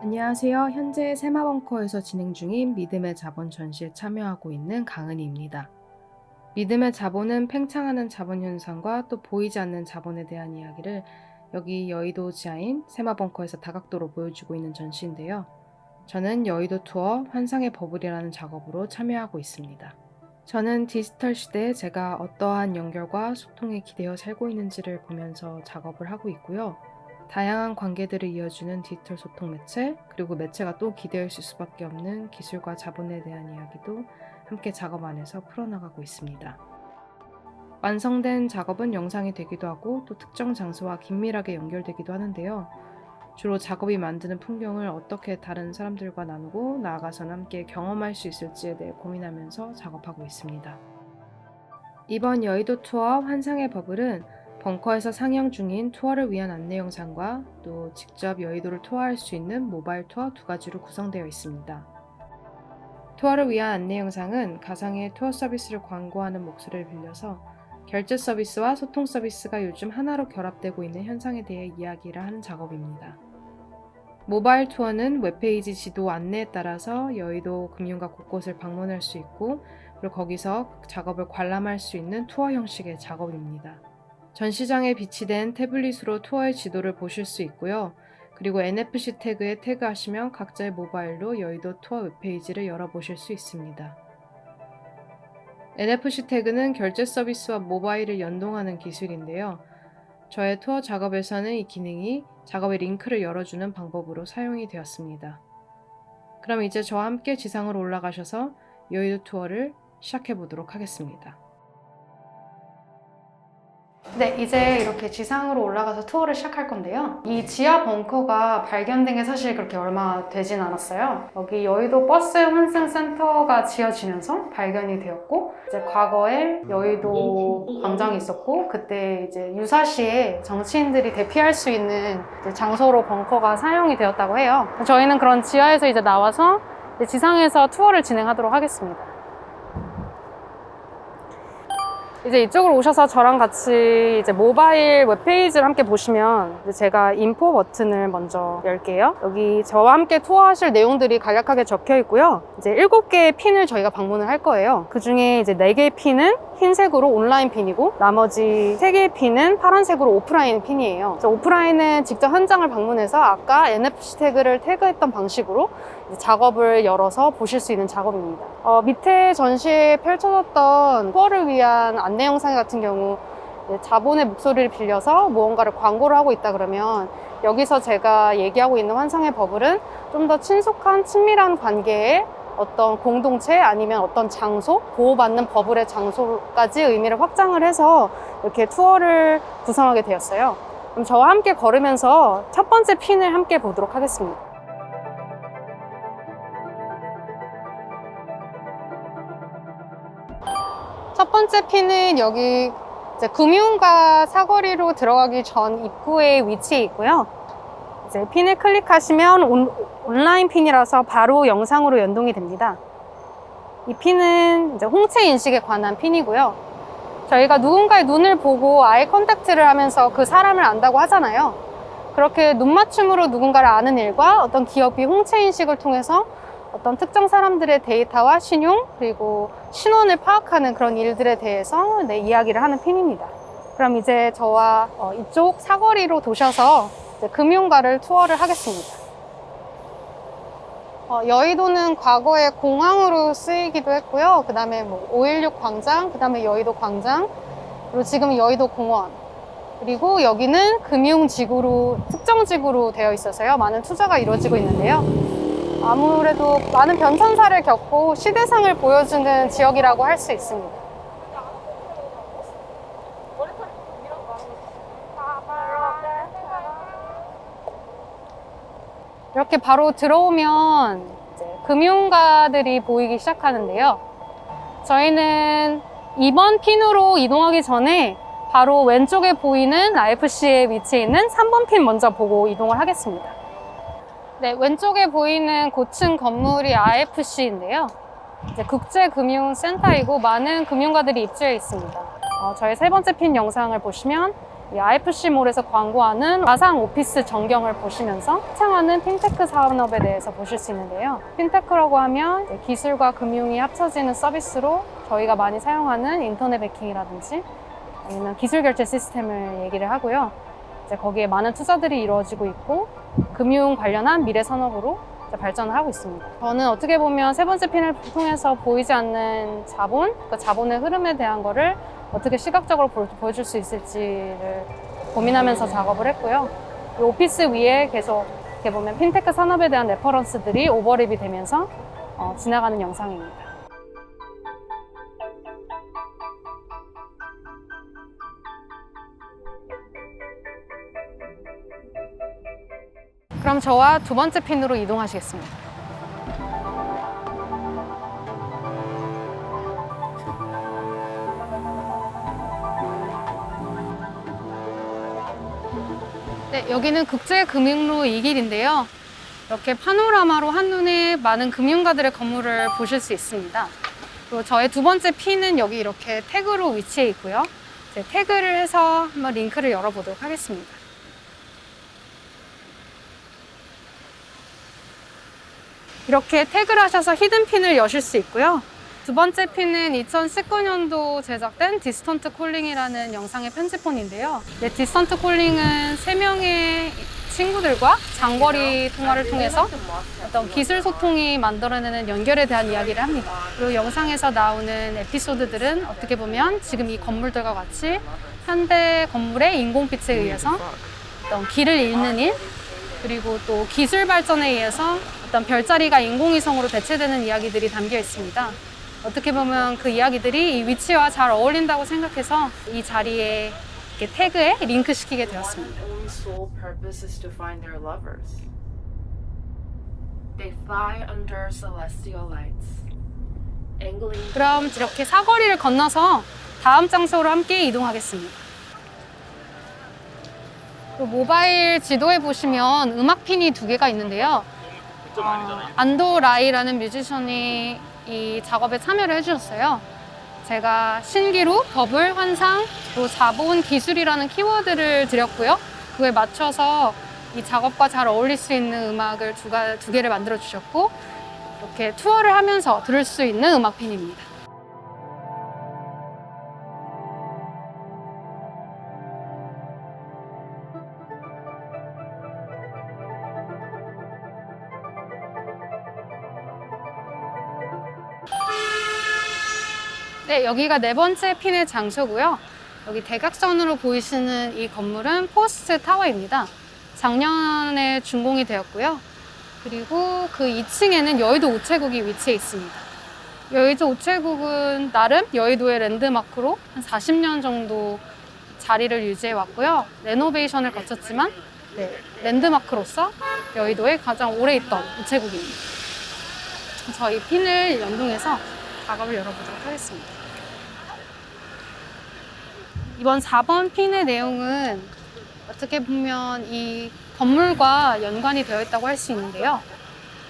안녕하세요. 현재 세마벙커에서 진행 중인 믿음의 자본 전시에 참여하고 있는 강은희입니다. 믿음의 자본은 팽창하는 자본 현상과 또 보이지 않는 자본에 대한 이야기를 여기 여의도 지하인 세마벙커에서 다각도로 보여주고 있는 전시인데요. 저는 여의도 투어 환상의 버블이라는 작업으로 참여하고 있습니다. 저는 디지털 시대에 제가 어떠한 연결과 소통에 기대어 살고 있는지를 보면서 작업을 하고 있고요. 다양한 관계들을 이어주는 디지털 소통 매체, 그리고 매체가 또 있을 수밖에 없는 기술과 자본에 대한 이야기도 함께 작업 안에서 풀어나가고 있습니다. 완성된 작업은 영상이 되기도 하고 또 특정 장소와 긴밀하게 연결되기도 하는데요. 주로 작업이 만드는 풍경을 어떻게 다른 사람들과 나누고 나아가서 함께 경험할 수 있을지에 대해 고민하면서 작업하고 있습니다. 이번 여의도 투어 환상의 버블은 벙커에서 상영 중인 투어를 위한 안내 영상과 또 직접 여의도를 투어할 수 있는 모바일 투어 두 가지로 구성되어 있습니다. 투어를 위한 안내 영상은 가상의 투어 서비스를 광고하는 목소리를 빌려서 결제 서비스와 소통 서비스가 요즘 하나로 결합되고 있는 현상에 대해 이야기를 하는 작업입니다. 모바일 투어는 웹페이지 지도 안내에 따라서 여의도 금융가 곳곳을 방문할 수 있고 그리고 거기서 작업을 관람할 수 있는 투어 형식의 작업입니다. 전시장에 비치된 태블릿으로 투어의 지도를 보실 수 있고요. 그리고 NFC 태그에 태그하시면 각자의 모바일로 여의도 투어 웹페이지를 열어보실 수 있습니다. NFC 태그는 결제 서비스와 모바일을 연동하는 기술인데요. 저의 투어 작업에서는 이 기능이 작업의 링크를 열어주는 방법으로 사용이 되었습니다. 그럼 이제 저와 함께 지상으로 올라가셔서 여의도 투어를 시작해 보도록 하겠습니다. 네, 이제 이렇게 지상으로 올라가서 투어를 시작할 건데요. 이 지하 벙커가 발견된 게 사실 그렇게 얼마 되진 않았어요. 여기 여의도 버스 환승센터가 지어지면서 발견이 되었고, 이제 과거에 여의도 광장이 있었고, 그때 이제 유사시에 정치인들이 대피할 수 있는 장소로 벙커가 사용이 되었다고 해요. 저희는 그런 지하에서 이제 나와서 지상에서 투어를 진행하도록 하겠습니다. 이제 이쪽으로 오셔서 저랑 같이 이제 모바일 웹페이지를 함께 보시면 제가 인포 버튼을 먼저 열게요. 여기 저와 함께 투어하실 내용들이 간략하게 적혀 있고요. 이제 7개의 핀을 저희가 방문을 할 거예요. 그 중에 이제 4개의 핀은 흰색으로 온라인 핀이고 나머지 3개의 핀은 파란색으로 오프라인 핀이에요. 오프라인은 직접 현장을 방문해서 아까 NFC 태그를 태그했던 방식으로 작업을 열어서 보실 수 있는 작업입니다. 어, 밑에 전시에 펼쳐졌던 투어를 위한 안내 영상 같은 경우 자본의 목소리를 빌려서 무언가를 광고를 하고 있다 그러면 여기서 제가 얘기하고 있는 환상의 버블은 좀 더 친숙한 친밀한 관계에 어떤 공동체 아니면 어떤 장소, 보호받는 버블의 장소까지 의미를 확장을 해서 이렇게 투어를 구성하게 되었어요. 그럼 저와 함께 걸으면서 첫 번째 핀을 함께 보도록 하겠습니다. 첫 번째 핀은 여기 금융가 사거리로 들어가기 전 입구에 위치해 있고요. 이제 핀을 클릭하시면 온, 온라인 핀이라서 바로 영상으로 연동이 됩니다. 이 핀은 이제 홍채 인식에 관한 핀이고요. 저희가 누군가의 눈을 보고 아이 컨택트를 하면서 그 사람을 안다고 하잖아요. 그렇게 눈 맞춤으로 누군가를 아는 일과 어떤 기업이 홍채 인식을 통해서 어떤 특정 사람들의 데이터와 신용 그리고 신원을 파악하는 그런 일들에 대해서 네, 이야기를 하는 핀입니다. 그럼 이제 저와 어, 이쪽 사거리로 도셔서 이제 금융가를 투어를 하겠습니다. 어, 여의도는 과거에 공항으로 쓰이기도 했고요. 그 다음에 뭐, 516 광장, 그 다음에 여의도 광장, 그리고 지금 여의도 공원. 그리고 여기는 금융지구로, 특정 지구로 되어 있어서요. 많은 투자가 이루어지고 있는데요. 아무래도 많은 변천사를 겪고 시대상을 보여주는 지역이라고 할 수 있습니다. 이렇게 바로 들어오면 금융가들이 보이기 시작하는데요. 저희는 2번 핀으로 이동하기 전에 바로 왼쪽에 보이는 IFC에 위치해 있는 3번 핀 먼저 보고 이동을 하겠습니다. 네, 왼쪽에 보이는 고층 건물이 IFC인데요. 국제금융센터이고 많은 금융가들이 입주해 있습니다. 어, 저희 세 번째 핀 영상을 보시면 이 IFC몰에서 광고하는 가상 오피스 전경을 보시면서 창하는 핀테크 산업에 대해서 보실 수 있는데요. 핀테크라고 하면 기술과 금융이 합쳐지는 서비스로 저희가 많이 사용하는 인터넷 베킹이라든지 아니면 기술 결제 시스템을 얘기를 하고요. 이제 거기에 많은 투자들이 이루어지고 있고 금융 관련한 미래 산업으로 발전을 하고 있습니다. 저는 어떻게 보면 세 번째 핀을 통해서 보이지 않는 자본, 그 자본의 흐름에 대한 거를 어떻게 시각적으로 보- 보여줄 수 있을지를 고민하면서 작업을 했고요. 이 오피스 위에 계속 이렇게 보면 핀테크 산업에 대한 레퍼런스들이 오버랩이 되면서 어, 지나가는 영상입니다. 그럼 저와 두 번째 핀으로 이동하시겠습니다. 네, 여기는 국제금융로 2길인데요. 이렇게 파노라마로 한눈에 많은 금융가들의 건물을 보실 수 있습니다. 그리고 저의 두 번째 핀은 여기 이렇게 태그로 위치해 있고요. 이제 태그를 해서 한번 링크를 열어보도록 하겠습니다. 이렇게 태그를 하셔서 히든 핀을 여실 수 있고요. 두 번째 핀은 2019년도 제작된 디스턴트 콜링이라는 영상의 편집본인데요. 네, 디스턴트 콜링은 세 명의 친구들과 장거리 통화를 통해서 어떤 기술 소통이 만들어내는 연결에 대한 이야기를 합니다. 그리고 영상에서 나오는 에피소드들은 어떻게 보면 지금 이 건물들과 같이 현대 건물의 인공빛에 의해서 어떤 길을 잃는 일, 그리고 또 기술 발전에 의해서 어떤 별자리가 인공위성으로 대체되는 이야기들이 담겨 있습니다. 어떻게 보면 그 이야기들이 이 위치와 잘 어울린다고 생각해서 이 자리에 이렇게 태그에 링크시키게 되었습니다. 그럼 이렇게 사거리를 건너서 다음 장소로 함께 이동하겠습니다. 그 모바일 지도에 보시면 음악 핀이 두 개가 있는데요. 어, 안도 라이라는 뮤지션이 이 작업에 참여를 해주셨어요. 제가 신기루, 버블, 환상, 또 자본, 기술이라는 키워드를 드렸고요. 그거에 맞춰서 이 작업과 잘 어울릴 수 있는 음악을 두, 가, 두 개를 만들어 주셨고 이렇게 투어를 하면서 들을 수 있는 음악 핀입니다. 네, 여기가 네 번째 핀의 장소고요. 여기 대각선으로 보이시는 이 건물은 포스트 타워입니다. 작년에 준공이 되었고요. 그리고 그 2층에는 여의도 우체국이 위치해 있습니다. 여의도 우체국은 나름 여의도의 랜드마크로 한 40년 정도 자리를 유지해 왔고요. 레노베이션을 거쳤지만 네, 랜드마크로서 여의도에 가장 오래 있던 우체국입니다. 저희 핀을 연동해서 작업을 열어보도록 하겠습니다. 이번 4번 핀의 내용은 어떻게 보면 이 건물과 연관이 되어 있다고 할 수 있는데요.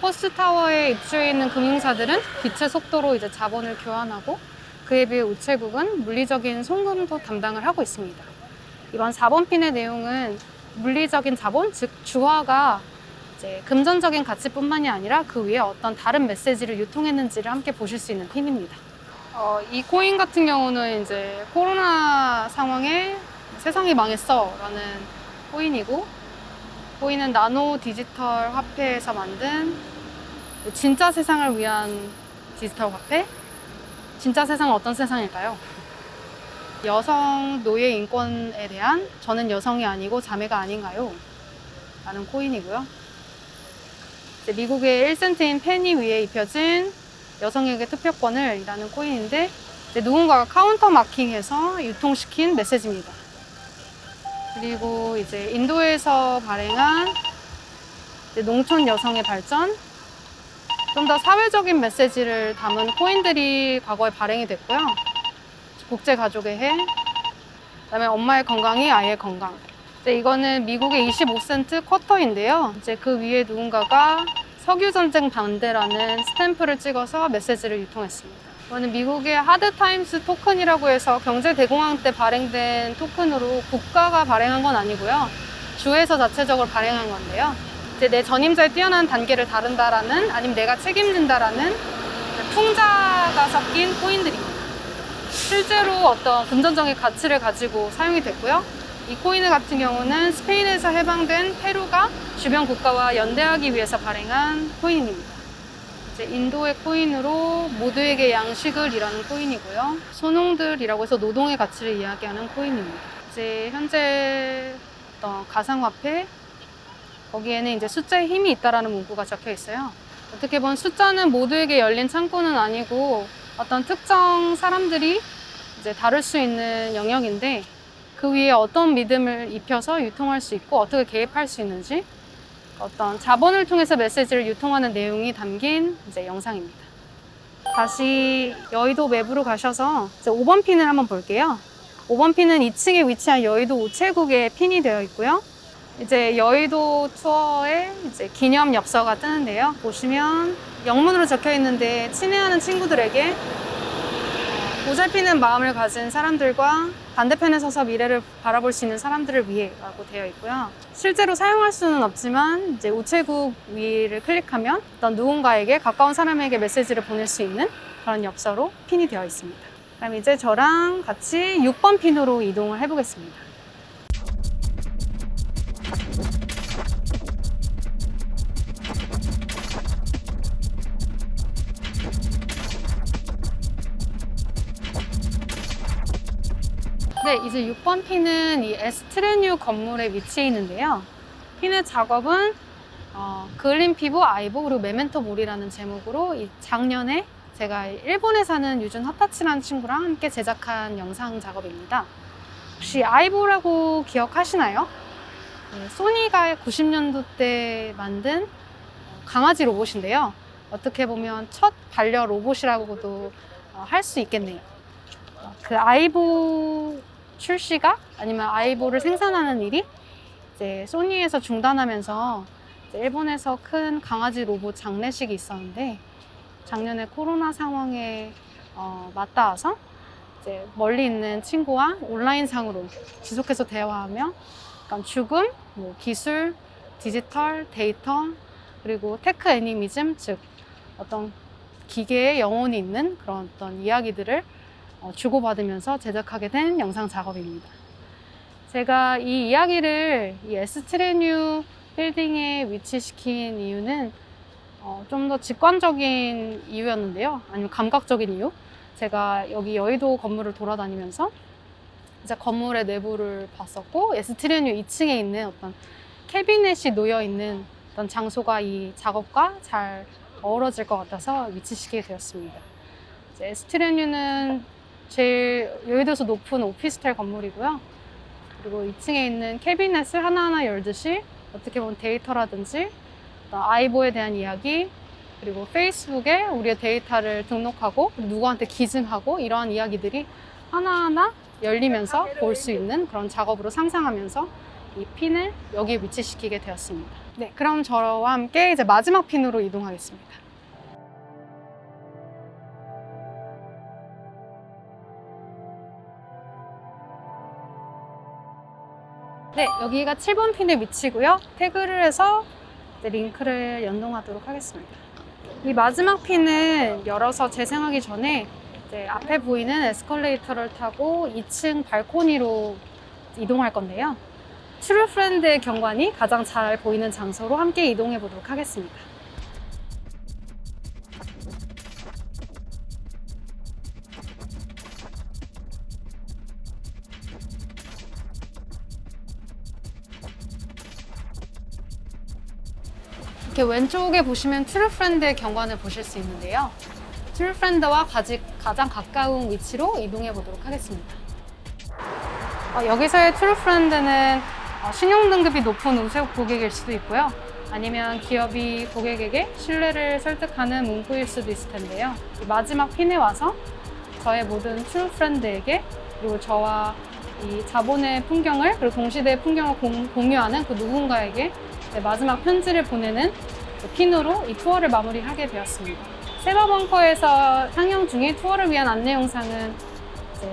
포스트 타워에 입주해 있는 금융사들은 빛의 속도로 이제 자본을 교환하고 그에 비해 우체국은 물리적인 송금도 담당을 하고 있습니다. 이번 4번 핀의 내용은 물리적인 자본, 즉 주화가 이제 금전적인 가치뿐만이 아니라 그 위에 어떤 다른 메시지를 유통했는지를 함께 보실 수 있는 핀입니다. 어, 이 코인 같은 경우는 이제 코로나 상황에 세상이 망했어 라는 코인이고 코인은 나노 디지털 화폐에서 만든 진짜 세상을 위한 디지털 화폐. 진짜 세상은 어떤 세상일까요? 여성 노예 인권에 대한 저는 여성이 아니고 자매가 아닌가요? 라는 코인이고요. 미국의 1센트인 페니 위에 입혀진 여성에게 투표권을 이라는 코인인데 누군가가 카운터 마킹해서 유통시킨 메시지입니다. 그리고 이제 인도에서 발행한 농촌 여성의 발전, 좀 더 사회적인 메시지를 담은 코인들이 과거에 발행이 됐고요. 국제 가족의 해, 그다음에 엄마의 건강이 아이의 건강. 이제 이거는 미국의 25센트 쿼터인데요. 이제 그 위에 누군가가 석유 전쟁 반대라는 스탬프를 찍어서 메시지를 유통했습니다. 이거는 미국의 하드타임스 토큰이라고 해서 경제대공황 때 발행된 토큰으로 국가가 발행한 건 아니고요. 주에서 자체적으로 발행한 건데요. 이제 내 전임자의 뛰어난 단계를 다룬다라는 아니면 내가 책임진다라는 풍자가 섞인 코인들입니다. 실제로 어떤 금전적인 가치를 가지고 사용이 됐고요. 이 코인 같은 경우는 스페인에서 해방된 페루가 주변 국가와 연대하기 위해서 발행한 코인입니다. 이제 인도의 코인으로 모두에게 양식을 이라는 코인이고요. 소농들이라고 해서 노동의 가치를 이야기하는 코인입니다. 이제 현재 어떤 가상화폐 거기에는 이제 숫자에 힘이 있다라는 문구가 적혀 있어요. 어떻게 보면 숫자는 모두에게 열린 창고는 아니고 어떤 특정 사람들이 이제 다룰 수 있는 영역인데 그 위에 어떤 믿음을 입혀서 유통할 수 있고 어떻게 개입할 수 있는지 어떤 자본을 통해서 메시지를 유통하는 내용이 담긴 이제 영상입니다. 다시 여의도 맵으로 가셔서 이제 5번 핀을 한번 볼게요. 5번 핀은 2층에 위치한 여의도 우체국에 핀이 되어 있고요. 이제 여의도 투어의 이제 기념 엽서가 뜨는데요. 보시면 영문으로 적혀 있는데 친애하는 친구들에게 어, 보살피는 마음을 가진 사람들과 반대편에 서서 미래를 바라볼 수 있는 사람들을 위해라고 되어 있고요. 실제로 사용할 수는 없지만 이제 우체국 위를 클릭하면 어떤 누군가에게 가까운 사람에게 메시지를 보낼 수 있는 그런 엽서로 핀이 되어 있습니다. 그럼 이제 저랑 같이 6번 핀으로 이동을 해보겠습니다. 네, 이제 6번 핀은 이 에스트레뉴 건물에 위치해 있는데요. 핀의 작업은 어, 그을린 피부 아이보 그리고 메멘토 몰이라는 제목으로 이 작년에 제가 일본에 사는 유준 하타치라는 친구랑 함께 제작한 영상 작업입니다. 혹시 아이보라고 기억하시나요? 네, 소니가 90년도 때 만든 강아지 로봇인데요. 어떻게 보면 첫 반려 로봇이라고도 어, 할수 있겠네요. 그 아이보 출시가 아니면 아이보를 생산하는 일이 이제 소니에서 중단하면서 이제 일본에서 큰 강아지 로봇 장례식이 있었는데 작년에 코로나 상황에 어, 맞닿아서 이제 멀리 있는 친구와 온라인상으로 지속해서 대화하며 약간 죽음, 뭐 기술, 디지털, 데이터 그리고 테크 애니미즘 즉 어떤 기계의 영혼이 있는 그런 어떤 이야기들을 어, 주고받으면서 제작하게 된 영상 작업입니다. 제가 이 이야기를 이 에스트레뉴 빌딩에 위치시킨 이유는 어, 좀 더 직관적인 이유였는데요. 아니면 감각적인 이유. 제가 여기 여의도 건물을 돌아다니면서 이제 건물의 내부를 봤었고 에스트레뉴 2층에 있는 어떤 캐비넷이 놓여 있는 어떤 장소가 이 작업과 잘 어우러질 것 같아서 위치시키게 되었습니다. 에스트레뉴는 제일 여의도에서 높은 오피스텔 건물이고요. 그리고 2층에 있는 캐비넷을 하나하나 열듯이 어떻게 보면 데이터라든지 아이보에 대한 이야기 그리고 페이스북에 우리의 데이터를 등록하고 누구한테 기증하고 이러한 이야기들이 하나하나 열리면서 볼 수 있는 그런 작업으로 상상하면서 이 핀을 여기에 위치시키게 되었습니다. 네, 그럼 저와 함께 이제 마지막 핀으로 이동하겠습니다. 네, 여기가 7번 핀에 위치고요. 태그를 해서 링크를 연동하도록 하겠습니다. 이 마지막 핀은 열어서 재생하기 전에 앞에 보이는 에스컬레이터를 타고 2층 발코니로 이동할 건데요. 트루 프렌드의 경관이 가장 잘 보이는 장소로 함께 이동해 보도록 하겠습니다. 이렇게 왼쪽에 보시면 트루 프렌드의 경관을 보실 수 있는데요. 트루 프렌드와 가지, 가장 가까운 위치로 이동해 보도록 하겠습니다. 어, 여기서의 트루 프렌드는 어, 신용 등급이 높은 우수 고객일 수도 있고요. 아니면 기업이 고객에게 신뢰를 설득하는 문구일 수도 있을 텐데요. 이 마지막 핀에 와서 저의 모든 트루 프렌드에게 그리고 저와 이 자본의 풍경을 그리고 동시대의 풍경을 공, 공유하는 그 누군가에게 네, 마지막 편지를 보내는 그 핀으로 이 투어를 마무리하게 되었습니다. 세마벙커에서 상영 중인 투어를 위한 안내 영상은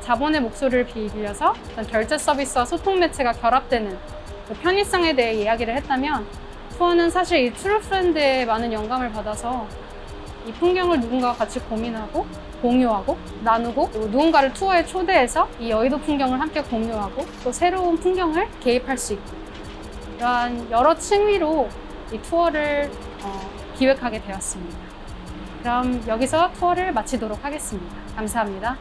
자본의 목소리를 빌려서 결제 서비스와 소통 매체가 결합되는 그 편의성에 대해 이야기를 했다면 투어는 사실 이 트루프랜드에 많은 영감을 받아서 이 풍경을 누군가와 같이 고민하고 공유하고 나누고 누군가를 투어에 초대해서 이 여의도 풍경을 함께 공유하고 또 새로운 풍경을 개입할 수 있고 이러한 여러 층위로 이 투어를 어, 기획하게 되었습니다. 그럼 여기서 투어를 마치도록 하겠습니다. 감사합니다.